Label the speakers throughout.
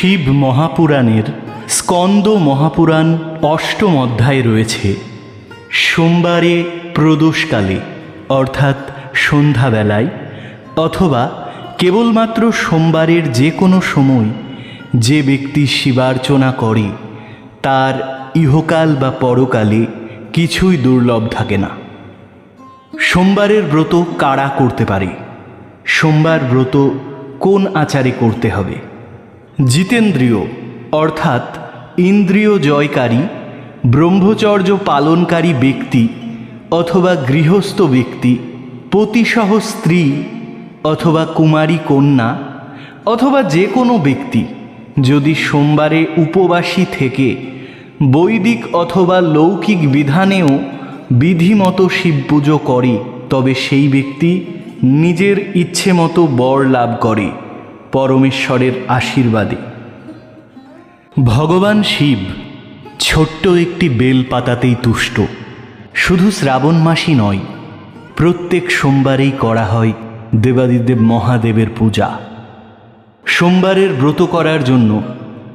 Speaker 1: শিব মহাপুরাণের স্কন্দ মহাপুরাণ অষ্টম অধ্যায়ে রয়েছে। সোমবারে প্রদোষকালে, অর্থাৎ সন্ধ্যাবেলায়, অথবা কেবলমাত্র সোমবারের যে কোনো সময় যে ব্যক্তি শিবার্চনা করে, তার ইহকাল বা পরকালে কিছুই দুর্লভ থাকে না। সোমবারের ব্রত কারা করতে পারে? সোমবার ব্রত কোন আচারে করতে হবে? জিতেন্দ্রীয়, অর্থাৎ ইন্দ্রিয় জয়কারী, ব্রহ্মচর্য পালনকারী ব্যক্তি অথবা গৃহস্থ ব্যক্তি, পতিসহ স্ত্রী অথবা কুমারী কন্যা অথবা যে কোনো ব্যক্তি যদি সোমবারে উপবাসী থেকে বৈদিক অথবা লৌকিক বিধানেও বিধিমতো শিব পুজো করে, তবে সেই ব্যক্তি নিজের ইচ্ছে মতো বর লাভ করে। পরমেশ্বরের আশীর্বাদে। ভগবান শিব ছোট্ট একটি বেল পাতাতেই তুষ্ট। শুধু শ্রাবণ মাসই নয়, প্রত্যেক সোমবারেই করা হয় দেবাদিদেব মহাদেবের পূজা। সোমবারের ব্রত করার জন্য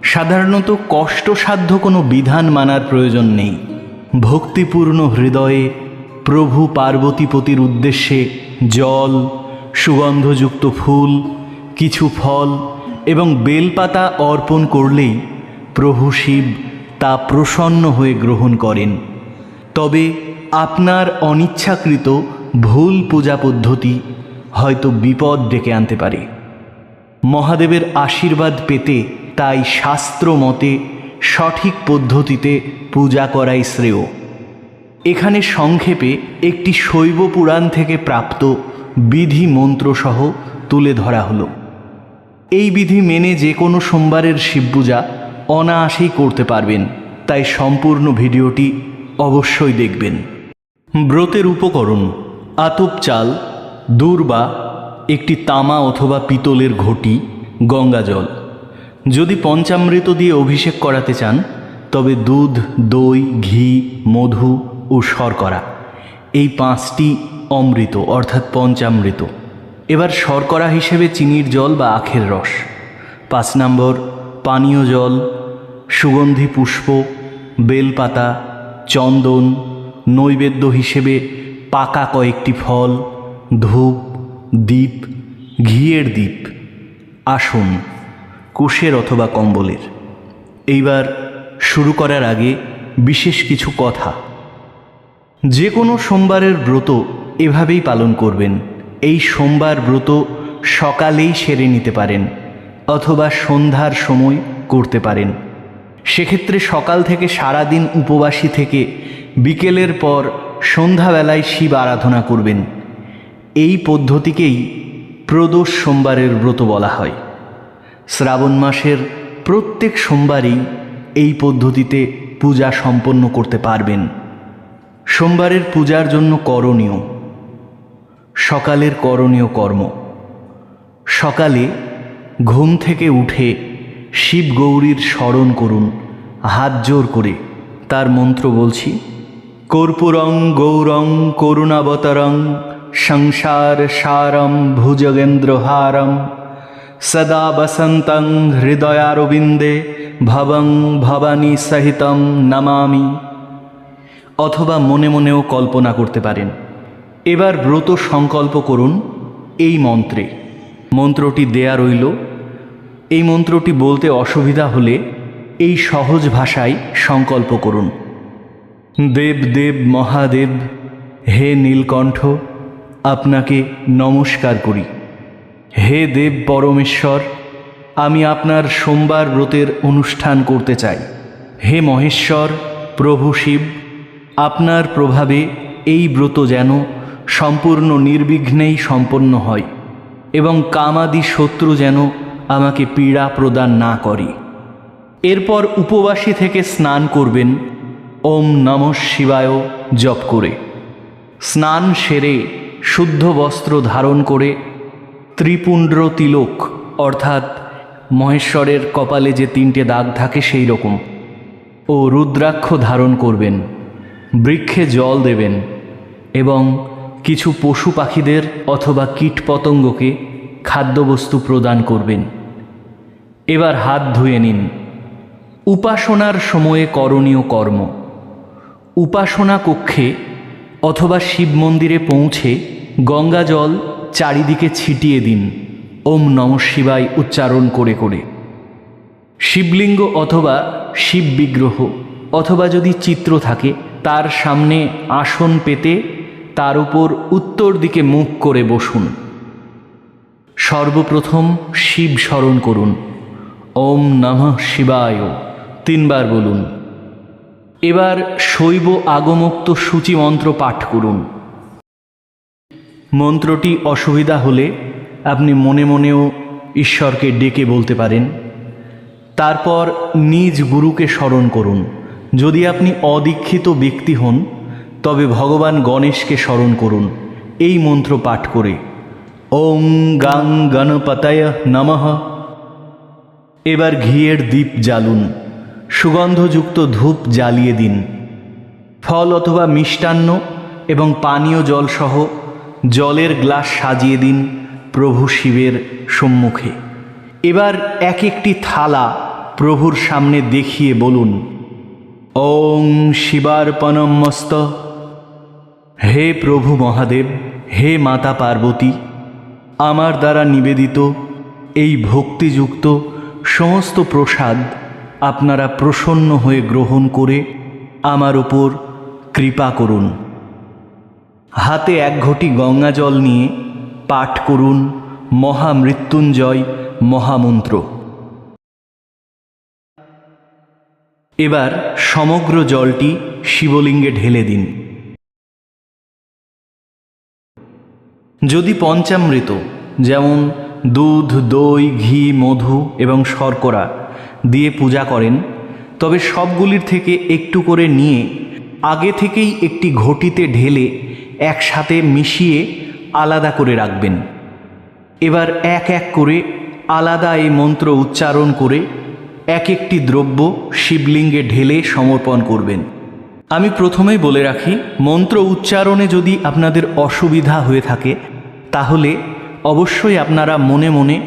Speaker 1: সাধারণত কষ্টসাধ্য কোনো বিধান মানার প্রয়োজন নেই। ভক্তিপূর্ণ হৃদয়ে প্রভু পার্বতীপতির উদ্দেশ্যে জল, সুগন্ধযুক্ত ফুল কিছু ফল এবং বেলপাতা অর্পণ করলেই প্রভু শিব তা প্রসন্ন হয়ে গ্রহণ করেন। তবে আপনার অনিচ্ছাকৃত ভুল পূজা পদ্ধতি হয়তো বিপদ ডেকে আনতে পারে। মহাদেবের আশীর্বাদ পেতে তাই শাস্ত্র মতে সঠিক পদ্ধতিতে পূজা করাই শ্রেয়। এখানে সংক্ষেপে একটি শৈব পুরাণ থেকে প্রাপ্ত বিধি মন্ত্রসহ তুলে ধরা হলো। এই বিধি মেনে যে কোনো সোমবারের শিবপূজা অনায়াসেই করতে পারবেন, তাই সম্পূর্ণ ভিডিওটি অবশ্যই দেখবেন। ব্রতের উপকরণ, আতপ চাল দূর্বা একটি তামা অথবা পিতলের ঘটি গঙ্গাজল যদি পঞ্চামৃত দিয়ে অভিষেক করাতে চান, তবে দুধ, দই, ঘি, মধু ও শর্করা। এই পাঁচটি অমৃত, অর্থাৎ পঞ্চামৃত। এবার শর্করা হিসেবে চিনির জল বা আখের রস। পাঁচ নম্বর, পানীয় জল, সুগন্ধি পুষ্প, বেলপাতা, চন্দন, নৈবেদ্য হিসেবে পাকা কয়েকটি ফল, ধূপ দ্বীপ ঘিয়ের দ্বীপ আসন, কোষের অথবা কম্বলের। এইবার শুরু করার আগে বিশেষ কিছু কথা। যে কোনো সোমবারের ব্রত এভাবেই পালন করবেন। এই সোমবার ব্রত সকালেই সেরে নিতে পারেন, অথবা সন্ধ্যার সময় করতে পারেন। সেক্ষেত্রে সকাল থেকে সারা দিন উপবাসী থেকে বিকেলের পর সন্ধ্যাবেলায় শিব আরাধনা করবেন। এই পদ্ধতিকেই প্রদোষ সোমবারের ব্রত বলা হয়। শ্রাবণ মাসের প্রত্যেক সোমবারই এই পদ্ধতিতে পূজা সম্পন্ন করতে পারবেন। সোমবারের পূজার জন্য করণীয় সকালের করণীয় কর্ম। সকালে ঘুম থেকে উঠে শিব গৌরীর স্মরণ করুন, হাত জোর করে। তার মন্ত্র বলছি, কর্পূরং, গৌরং, করুণাবতরং, সংসার সারম ভুজগেন্দ্রহারম, সদা বসন্তং হৃদয়ারবিন্দে ভবং ভবানী সহিতম নমামি। অথবা মনে মনেও কল্পনা করতে পারেন। এবার ব্রত সংকল্প করুন এই মন্ত্রে। মন্ত্রটি দেয়া রইল। এই মন্ত্রটি বলতে অসুবিধা হলে এই সহজ ভাষায় সংকল্প করুন। দেব দেব, মহাদেব, হে নীলকণ্ঠ, আপনাকে নমস্কার করি। হে দেব পরমেশ্বর, আমি আপনার সোমবার ব্রতের অনুষ্ঠান করতে চাই। হে মহেশ্বর, প্রভু শিব, আপনার প্রভাবে এই ব্রত যেন সম্পূর্ণ নির্বিঘ্নেই সম্পন্ন হয় এবং কামাদি শত্রু যেন আমাকে পীড়া প্রদান না করে। এরপর উপবাসী থেকে স্নান করবেন। ওম নম শিবায় জপ করে। স্নান সেরে শুদ্ধ বস্ত্র ধারণ করে ত্রিপুণ্ড্র তিলক অর্থাৎ মহেশ্বরের কপালে যে তিনটে দাগ থাকে সেই রকম ও রুদ্রাক্ষ ধারণ করবেন। বৃক্ষে জল দেবেন এবং কিছু পশু পাখিদের অথবা কীটপতঙ্গকে খাদ্যবস্তু প্রদান করবেন। এবার হাত ধুয়ে নিন। উপাসনার সময়ে করণীয় কর্ম। উপাসনা কক্ষে অথবা শিব মন্দিরে পৌঁছে গঙ্গা জল চারিদিকে ছিটিয়ে দিন। ওম নম শিবায় উচ্চারণ করে করে। শিবলিঙ্গ অথবা শিব বিগ্রহ অথবা যদি চিত্র থাকে, তার সামনে আসন পেতে তার উপর উত্তর দিকে মুখ করে বসুন। সর্বপ্রথম শিব স্মরণ করুন। ওম নমঃ শিবায়। তিনবার বলুন। এবার শৈব আগমুক্ত সূচি মন্ত্র পাঠ করুন। মন্ত্রটি অসুবিধা হলে আপনি মনে মনেও ঈশ্বরকে ডেকে বলতে পারেন। তারপর নিজ গুরুকে স্মরণ করুন। যদি আপনি অদীক্ষিত ব্যক্তি হন তবে ভগবান গণেশকে স্মরণ করুন। এই মন্ত্র পাঠ করে ওং গাং গণপতায় নমঃ। এবার ঘিয়ের দ্বীপ জ্বালুন, সুগন্ধযুক্ত ধূপ জ্বালিয়ে দিন। ফল অথবা মিষ্টান্ন এবং পানীয় জলসহ জলের গ্লাস সাজিয়ে দিন প্রভু শিবের সম্মুখে। এবার এক একটি থালা প্রভুর সামনে দেখিয়ে বলুন ওং শিবার্পণমস্ত। হে প্রভু মহাদেব, হে মাতা পার্বতী, আমার দ্বারা নিবেদিত এই ভক্তিযুক্ত সমস্ত প্রসাদ আপনারা প্রসন্ন হয়ে গ্রহণ করে আমার উপর কৃপা করুন। হাতে এক ঘটি গঙ্গা জল নিয়ে পাঠ করুন মহামৃত্যুঞ্জয় মহামন্ত্র। এবার সমগ্র জলটি শিবলিঙ্গে ঢেলে দিন। যদি পঞ্চামৃত, যেমন দুধ, দই, ঘি, মধু এবং শর্করা দিয়ে পূজা করেন, তবে সবগুলির থেকে একটু করে নিয়ে আগে থেকেই একটি ঘটিতে ঢেলে একসাথে মিশিয়ে আলাদা করে রাখবেন। এবার এক এক করে আলাদা এই মন্ত্র উচ্চারণ করে এক একটি দ্রব্য শিবলিঙ্গে ঢেলে সমর্পণ করবেন। আমি প্রথমেই বলে রাখি, মন্ত্র উচ্চারণে যদি আপনাদের অসুবিধা হয়ে থাকে তাহলে অবশ্যই আপনারা মনে মনে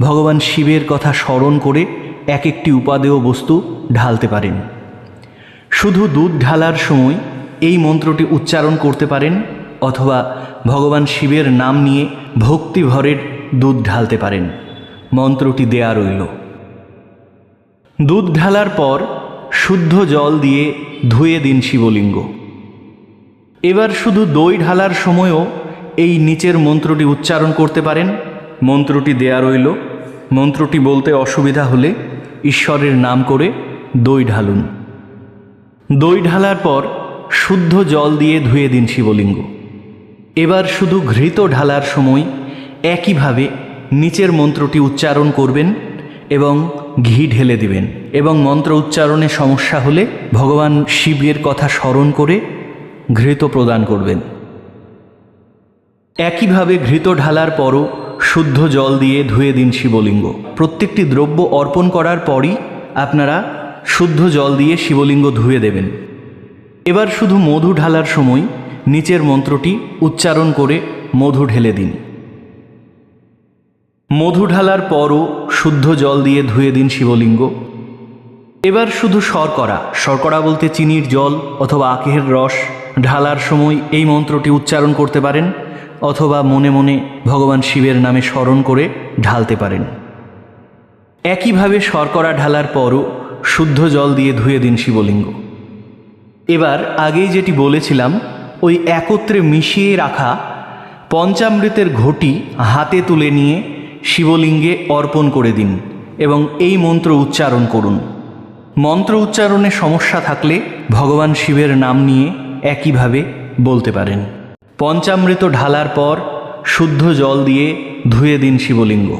Speaker 1: ভগবান শিবের কথা স্মরণ করে এক একটি উপাদেয় বস্তু ঢালতে পারেন। শুধু দুধ ঢালার সময় এই মন্ত্রটি উচ্চারণ করতে পারেন অথবা ভগবান শিবের নাম নিয়ে ভক্তিভরের দুধ ঢালতে পারেন। মন্ত্রটি দেয়া রইল। দুধ ঢালার পর শুদ্ধ জল দিয়ে ধুয়ে দিন শিবলিঙ্গ। এবার শুধু দই ঢালার সময়ও এই নিচের মন্ত্রটি উচ্চারণ করতে পারেন। মন্ত্রটি দেয়া রইল। মন্ত্রটি বলতে অসুবিধা হলে ঈশ্বরের নাম করে দই ঢালুন। দই ঢালার পর শুদ্ধ জল দিয়ে ধুয়ে দিন শিবলিঙ্গ। এবার শুধু ঘৃত ঢালার সময় একইভাবে নিচের মন্ত্রটি উচ্চারণ করবেন এবং ঘি ঢেলে দিবেন এবং মন্ত্র উচ্চারণে সমস্যা হলে ভগবান শিবের কথা স্মরণ করে ঘৃত প্রদান করবেন। একইভাবে ঘৃত ঢালার পরও শুদ্ধ জল দিয়ে ধুয়ে দিন শিবলিঙ্গ। প্রত্যেকটি দ্রব্য অর্পণ করার পরই আপনারা শুদ্ধ জল দিয়ে শিবলিঙ্গ ধুয়ে দেবেন। এবার শুধু মধু ঢালার সময় নিচের মন্ত্রটি উচ্চারণ করে মধু ঢেলে দিন। মধু ঢালার পরও শুদ্ধ জল দিয়ে ধুয়ে দিন শিবলিঙ্গ। এবার শুধু শর্করা শর্করা বলতে চিনির জল অথবা আখের রস ঢালার সময় এই মন্ত্রটি উচ্চারণ করতে পারেন। অথবা মনে মনে ভগবান শিবের নামে স্মরণ করে ঢালতে পারেন। একইভাবে শর্করা ঢালার পরও শুদ্ধ জল দিয়ে ধুয়ে দিন শিবলিঙ্গ। এবার আগেই যেটি বলেছিলাম, ওই একত্রে মিশিয়ে রাখা পঞ্চামৃতের ঘটি হাতে তুলে নিয়ে শিবলিঙ্গে অর্পণ করে দিন এবং এই মন্ত্র উচ্চারণ করুন। মন্ত্র উচ্চারণে সমস্যা থাকলে ভগবান শিবের নাম নিয়ে একইভাবে বলতে পারেন। পঞ্চামৃত ঢালার পর শুদ্ধ জল দিয়ে ধুয়ে দিন শিবলিঙ্গ।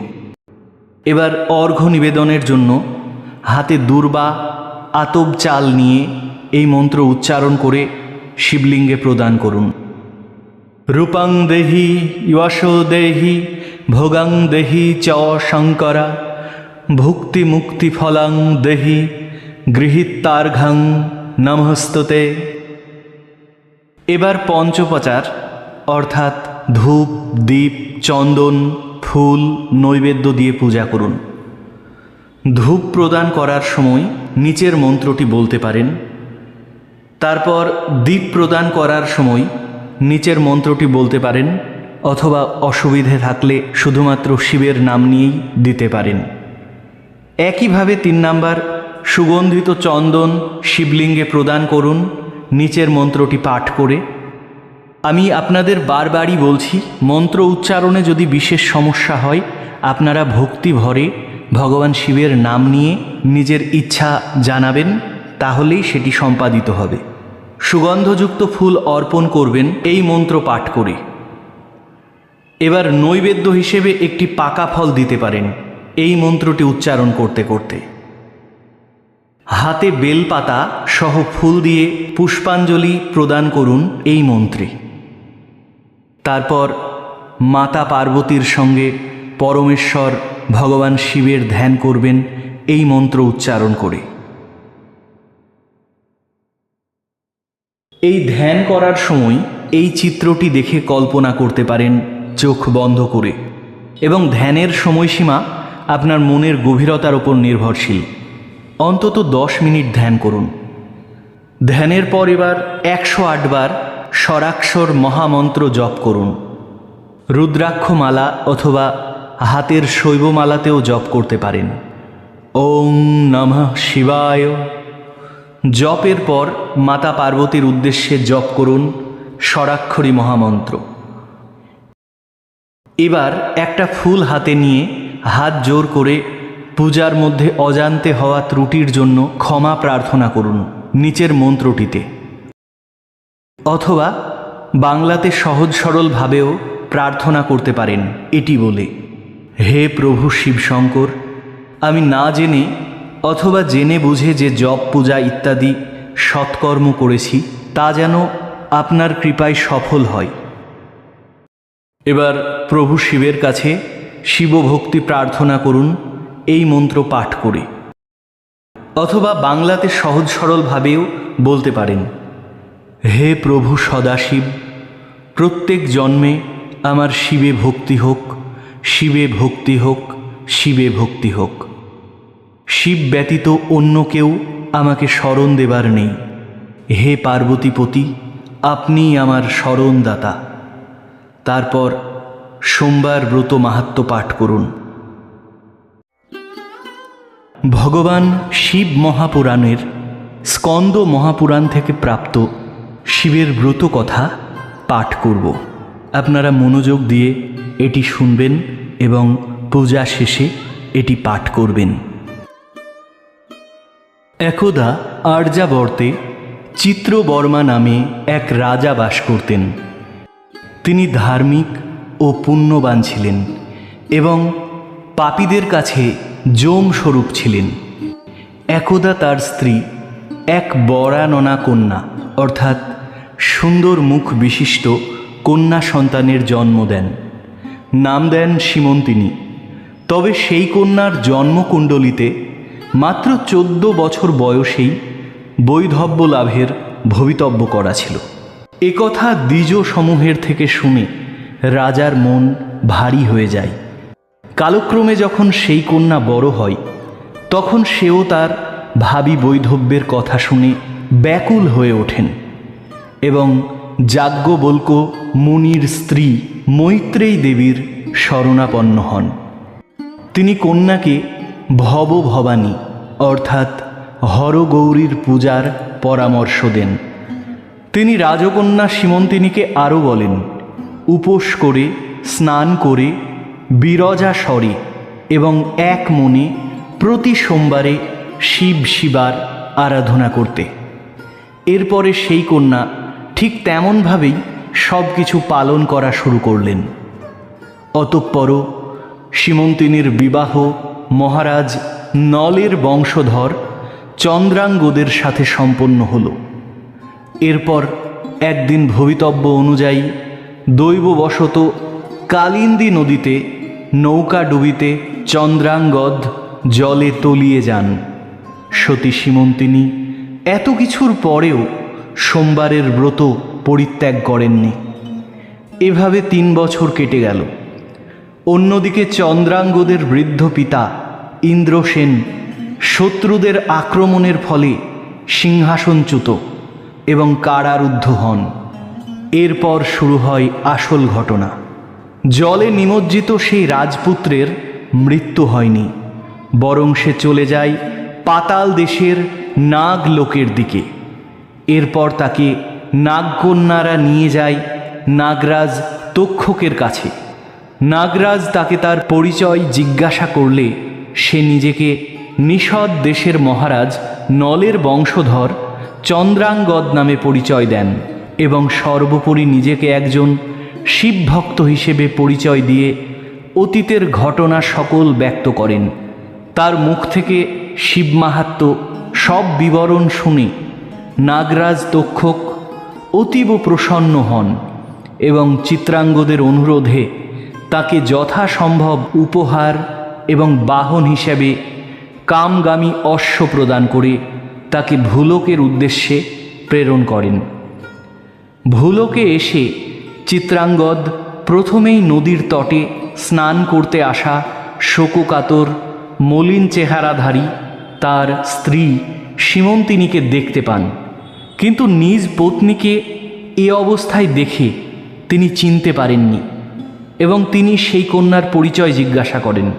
Speaker 1: এবার অর্ঘ্য নিবেদনের জন্য হাতে দুর্বা আতব চাল নিয়ে এই মন্ত্র উচ্চারণ করে শিবলিঙ্গে প্রদান করুন। রূপাং দেহি যশো দেহি, ভোগাং দেহি চ শঙ্করা, ভুক্তি মুক্তি ফলাং দেহি গৃহীত্তার্ঘং নমস্ততে। এবার পঞ্চপচার অর্থাৎ ধূপ দ্বীপ চন্দন, ফুল, নৈবেদ্য দিয়ে পূজা করুন। ধূপ প্রদান করার সময় নিচের মন্ত্রটি বলতে পারেন। তারপর দীপ প্রদান করার সময় নিচের মন্ত্রটি বলতে পারেন অথবা অসুবিধে থাকলে শুধুমাত্র শিবের নাম নিয়েই দিতে পারেন। একইভাবে তিন নাম্বার, সুগন্ধিত চন্দন শিবলিঙ্গে প্রদান করুন, নিচের মন্ত্রটি পাঠ করে আমি আপনাদের বারবারই বলছি, মন্ত্র উচ্চারণে যদি বিশেষ সমস্যা হয়, আপনারা ভক্তি ভরে ভগবান শিবের নাম নিয়ে নিজের ইচ্ছা জানাবেন, তাহলেই সেটি সম্পাদিত হবে। সুগন্ধযুক্ত ফুল অর্পণ করবেন, এই মন্ত্র পাঠ করে। এবার নৈবেদ্য হিসেবে একটি পাকা ফল দিতে পারেন, এই মন্ত্রটি উচ্চারণ করতে করতে। হাতে বেলপাতা সহ ফুল দিয়ে পুষ্পাঞ্জলি প্রদান করুন, এই মন্ত্রে। তারপর মাতা পার্বতীর সঙ্গে পরমেশ্বর ভগবান শিবের ধ্যান করবেন এই মন্ত্র উচ্চারণ করে। এই ধ্যান করার সময় এই চিত্রটি দেখে কল্পনা করতে পারেন চোখ বন্ধ করে এবং ধ্যানের সময়সীমা আপনার মনের গভীরতার উপর নির্ভরশীল। অন্তত দশ মিনিট ধ্যান করুন। ধ্যানের পর এবার একশো আটবার স্বরাক্ষর মহামন্ত্র জপ করুন। রুদ্রাক্ষমালা অথবা হাতের শৈবমালাতেও জপ করতে পারেন। ওং নমঃ শিবায়। জপের পর মাতা পার্বতীর উদ্দেশ্যে জপ করুন স্বরাক্ষরী মহামন্ত্র। এবার একটা ফুল হাতে নিয়ে হাত জোর করে পূজার মধ্যে অজান্তে হওয়া ত্রুটির জন্য ক্ষমা প্রার্থনা করুন নিচের মন্ত্রটিতে। অথবা বাংলাতে সহজ সরলভাবেও প্রার্থনা করতে পারেন, এটি বলে, হে প্রভু শিবশঙ্কর, আমি না জেনে অথবা জেনে বুঝে যে জপ, পূজা ইত্যাদি সৎকর্ম করেছি, তা যেন আপনার কৃপায় সফল হয়। এবার প্রভু শিবের কাছে শিবভক্তি প্রার্থনা করুন, এই মন্ত্র পাঠ করে। অথবা বাংলাতে সহজ সরলভাবেও বলতে পারেন হে প্রভু সদাশিব, প্রত্যেক জন্মে আমার শিবে ভক্তি হোক, শিবে ভক্তি হোক, শিবে ভক্তি হোক। শিব ব্যতীত অন্য কেউ আমাকে স্মরণ দেবার নেই। হে পার্বতীপতি, আপনিই আমার স্মরণদাতা তারপর সোমবার ব্রত মাহাত্ম পাঠ করুন। ভগবান শিব মহাপুরাণের স্কন্দ মহাপুরাণ থেকে প্রাপ্ত শিবের ব্রত কথা পাঠ করব। আপনারা মনোযোগ দিয়ে এটি শুনবেন এবং পূজা শেষে এটি পাঠ করবেন। একদা আর্যাবর্তে চিত্রবর্মা নামে এক রাজা বাস করতেন। তিনি ধার্মিক ও পুণ্যবান ছিলেন এবং পাপীদের কাছে যম স্বরূপ ছিলেন। একদা তার স্ত্রী এক বরাননা কন্যা, অর্থাৎ সুন্দর মুখ বিশিষ্ট কন্যা সন্তানের জন্ম দেন। নাম দেন সীমন্তিনী। তবে সেই কন্যার জন্মকুণ্ডলিতে মাত্র চোদ্দ বছর বয়সেই বৈধব্য লাভের ভবিতব্য করা ছিল। একথা দ্বিজ সমূহের থেকে শুনে রাজার মন ভারী হয়ে যায়। কালক্রমে যখন সেই কন্যা বড় হয়, তখন সেও তার ভাবি বৈধব্যের কথা শুনে ব্যাকুল হয়ে ওঠেন। এবং যাজ্ঞবল্ক মুনির স্ত্রী মৈত্রেয়ী দেবীর শরণাপন্ন হন। তিনি কন্যাকে ভব ভবানী অর্থাৎ হরগৌরীর পূজার পরামর্শ দেন। তিনি রাজকন্যা সীমন্তিনীকে আরও বলেন, উপোস করে, স্নান করে, বিরজা স্বরে এবং এক মনে প্রতি সোমবারে শিব শিবার আরাধনা করতে। এরপরে সেই কন্যা ঠিক তেমনভাবেই সব কিছু পালন করা শুরু করলেন। অতঃপর সীমন্তিনীর বিবাহ মহারাজ নলের বংশধর চন্দ্রাঙ্গদের সাথে সম্পন্ন হল। এরপর একদিন ভবিতব্য অনুযায়ী দৈববশত কালিন্দী নদীতে নৌকা ডুবিতে চন্দ্রাঙ্গদ জলে তলিয়ে যান। সতী সীমন্তিনী এত কিছুর পরেও সোমবারের ব্রত পরিত্যাগ করেননি। এভাবে তিন বছর কেটে গেল। অন্যদিকে চন্দ্রাঙ্গদের বৃদ্ধ পিতা ইন্দ্রসেন শত্রুদের আক্রমণের ফলে সিংহাসনচ্যুত এবং কারারুদ্ধ হন। এরপর শুরু হয় আসল ঘটনা। জলে নিমজ্জিত সেই রাজপুত্রের মৃত্যু হয়নি, বরং সে চলে যায় পাতাল দেশের নাগ লোকের দিকে। এরপর তাকে নাগকন্যারা নিয়ে যায় নাগরাজ তক্ষকের কাছে। নাগরাজ তাকে তার পরিচয় জিজ্ঞাসা করলে, সে নিজেকে নিষদ দেশের মহারাজ নলের বংশধর চন্দ্রাঙ্গদ নামে পরিচয় দেন এবং সর্বোপরি নিজেকে একজন শিবভক্ত হিসেবে পরিচয় দিয়ে অতীতের ঘটনা সকল ব্যক্ত করেন। তার মুখ থেকে শিব মাহাত্ম সব বিবরণ শুনে নাগরাজ তক্ষক অতীব প্রসন্ন হন এবং চিত্রাঙ্গদের অনুরোধে তাকে যথাসম্ভব উপহার এবং বাহন হিসেবে কামগামী অশ্ব প্রদান করে তাকে ভুলকের উদ্দেশ্যে প্রেরণ করেন। ভুলকে এসে চিত্রাঙ্গদ প্রথমেই নদীর তটে স্নান করতে আসা শোককাতর, মলিন চেহারাধারী তার স্ত্রী সীমন্তিনীকে দেখতে পান। কিন্তু নিজ পত্নীকে এ অবস্থায় দেখে তিনি চিনতে পারেননি এবং তিনি সেই কন্যার পরিচয় জিজ্ঞাসা করেন।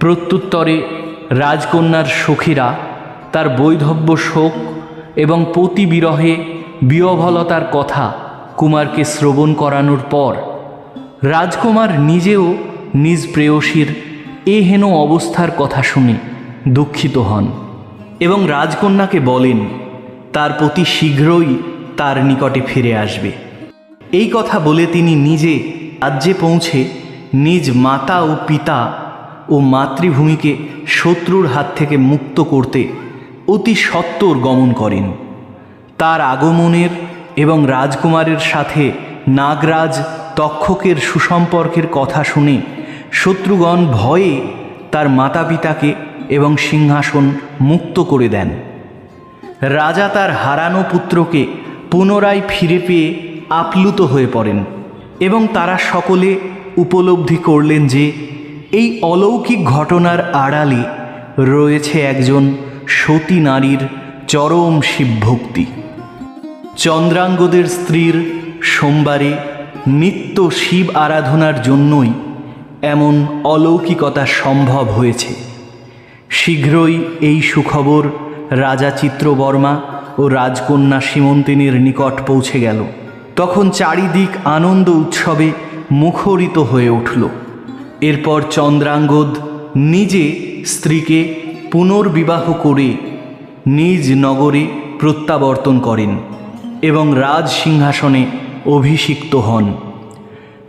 Speaker 1: প্রত্যুত্তরে রাজকন্যার সখীরা তার বৈধব্য শোক এবং পতি বিরহে বিয়ভলতার কথা কুমারকে শ্রবণ করানোর পর রাজকুমার নিজেও নিজ প্রেয়সীর এ হেন অবস্থার কথা শুনে দুঃখিত হন এবং রাজকন্যাকে বলেন তার প্রতি শীঘ্রই তার নিকটে ফিরে আসবে। এই কথা বলে তিনি নিজে রাজ্যে পৌঁছে নিজ মাতা ও পিতা ও মাতৃভূমিকে শত্রুর হাত থেকে মুক্ত করতে অতি সত্বর গমন করেন। তার আগমনের এবং রাজকুমারের সাথে নাগরাজ তক্ষকের সুসম্পর্কের কথা শুনে শত্রুগণ ভয়ে তার মাতা পিতাকে এবং সিংহাসন মুক্ত করে দেন। রাজা তার হারানো পুত্রকে পুনরায় ফিরে পেয়ে আপ্লুত হয়ে পড়েন এবং তারা সকলে উপলব্ধি করলেন যে এই অলৌকিক ঘটনার আড়ালে রয়েছে একজন সতী নারীর চরম শিবভক্তি। চন্দ্রাঙ্গদের স্ত্রীর সোমবারে নিত্য শিব আরাধনার জন্যই এমন অলৌকিকতা সম্ভব হয়েছে। শীঘ্রই এই সুখবর রাজা চিত্রবর্মা ও রাজকন্যা সীমন্তিনীর নিকট পৌঁছে গেল। তখন চারিদিক আনন্দ উৎসবে মুখরিত হয়ে উঠল। এরপর চন্দ্রাঙ্গদ নিজে স্ত্রীকে পুনর্বিবাহ করে নিজ নগরে প্রত্যাবর্তন করেন এবং রাজ সিংহাসনে অভিষিক্ত হন।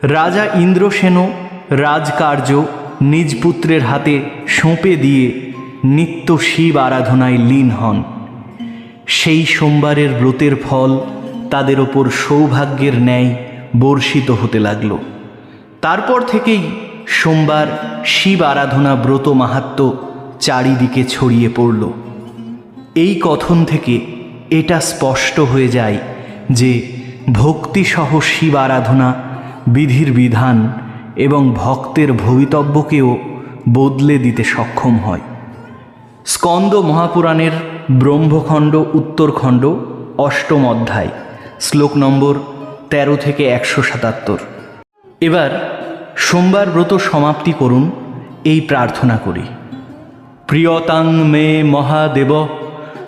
Speaker 1: রাজা ইন্দ্রসেনও রাজকার্য নিজ পুত্রের হাতে সঁপে দিয়ে নিত্য শিব আরাধনায় লীন হন। সেই সোমবারের ব্রতের ফল তাদের ওপর সৌভাগ্যের ন্যায় বর্ষিত হতে লাগল। তারপর থেকেই সোমবার শিব আরাধনা ব্রত মাহাত্ম চারিদিকে ছড়িয়ে পড়ল। এই কথন থেকে এটা স্পষ্ট হয়ে যায় যে ভক্তিসহ শিব আরাধনা, বিধির বিধান এবং ভক্তের ভবিতব্যকেও বদলে দিতে সক্ষম হয়। স্কন্দ মহাপুরাণের ব্রহ্মখণ্ড, উত্তরখণ্ড, অষ্টম অধ্যায়, শ্লোক নম্বর তেরো থেকে একশো সাতাত্তর। এবার সোমবার ব্রত সমাপ্তি করুন, এই প্রার্থনা করি। প্রিয়তাং মে মহাদেব,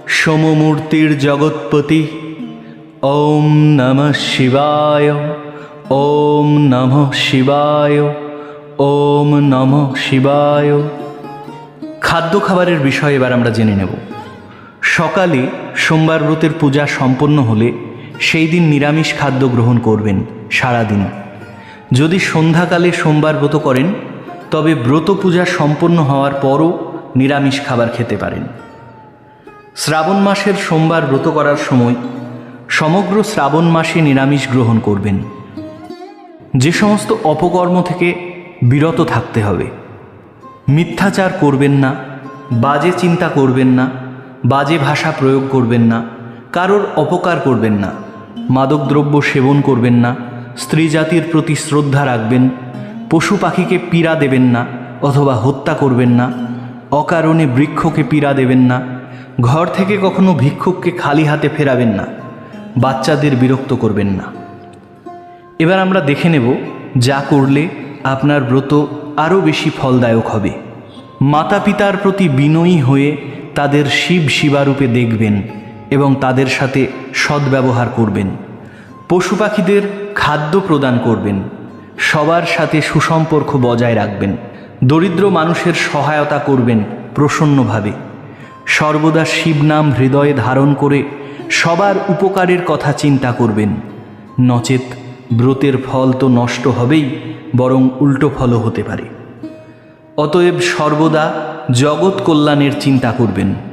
Speaker 1: সমমূর্তির জগৎপতি, ওম নমঃ শিবায়, ওম নমঃ শিবায়, ওম নমঃ শিবায়। খাদ্য খাবারের বিষয়ে এবার আমরা জেনে নেব। সকালে সোমবার ব্রতের পূজা সম্পন্ন হলে সেই দিন নিরামিষ খাদ্য গ্রহণ করবেন সারাদিন। যদি সন্ধ্যাকালে সোমবার ব্রত করেন, তবে ব্রত পূজা সম্পন্ন হওয়ার পরও নিরামিষ খাবার খেতে পারেন। শ্রাবণ মাসের সোমবার ব্রত করার সময় সমগ্র শ্রাবণ মাসে নিরামিষ গ্রহণ করবেন। যে সমস্ত অপকর্ম থেকে বিরত থাকতে হবে। মিথ্যাচার করবেন না, বাজে চিন্তা করবেন না, বাজে ভাষা প্রয়োগ করবেন না, কারোর অপকার করবেন না, মাদকদ্রব্য সেবন করবেন না স্ত্রী জাতির প্রতি শ্রদ্ধা রাখবেন, পশু পাখিকে পীড়া দেবেন না অথবা হত্যা করবেন না, অকারণে বৃক্ষকে পীড়া দেবেন না, ঘর থেকে কখনো ভিক্ষুককে খালি হাতে ফেরাবেন না, বাচ্চাদের বিরক্ত করবেন না। এবার আমরা দেখে নেব যা করলে আপনার ব্রত আরও বেশি ফলদায়ক হবে। মাতা পিতার প্রতি বিনয়ী হয়ে তাদের শিব শিবারূপে দেখবেন এবং তাদের সাথে সদ্ব্যবহার করবেন। পশু পাখিদের খাদ্য প্রদান করবেন। সবার সাথে সুসম্পর্ক বজায় রাখবেন। দরিদ্র মানুষের সহায়তা করবেন প্রসন্নভাবে। সর্বদা শিবনাম হৃদয়ে ধারণ করে সবার উপকারের কথা চিন্তা করবেন। নচেত ব্রতের ফল তো নষ্ট হবেই বরং উল্টো ফলও হতে পারে। অতএব সর্বদা জগৎ কল্যাণের চিন্তা করবেন।